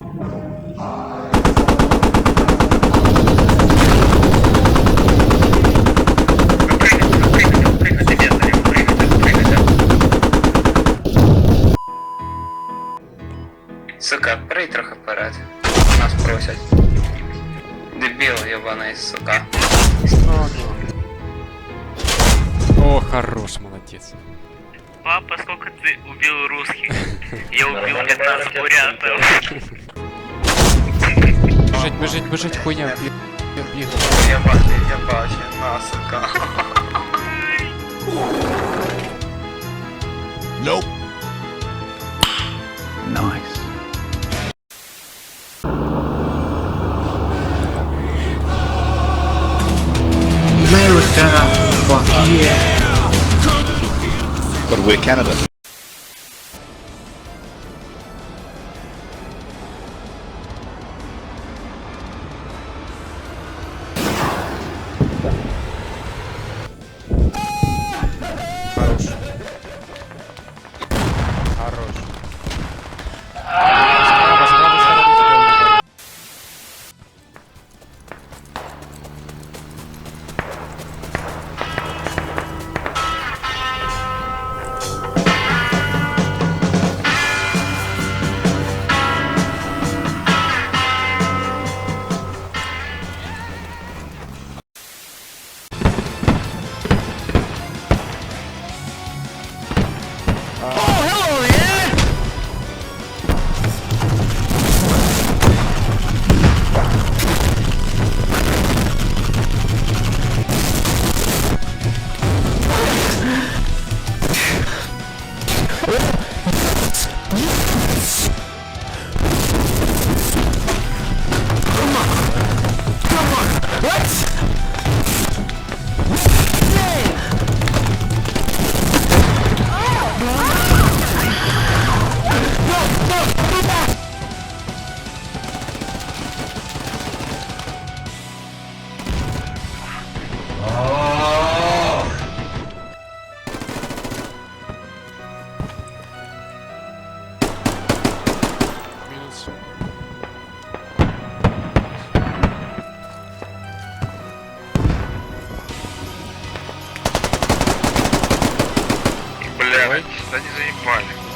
Сука, прий трохи вперед. Нас просять. Дебіл, єбаний, сука. О, хорош, молодец. Папа, сколько ты убил русских? Я убил 15 бурятов. Бежить, бежить, бежить, хуйня. Біг, біг, біг. Я бачу, я бачу, на, сука. But we're Canada. Хорош. Минус. Бля, не заебали.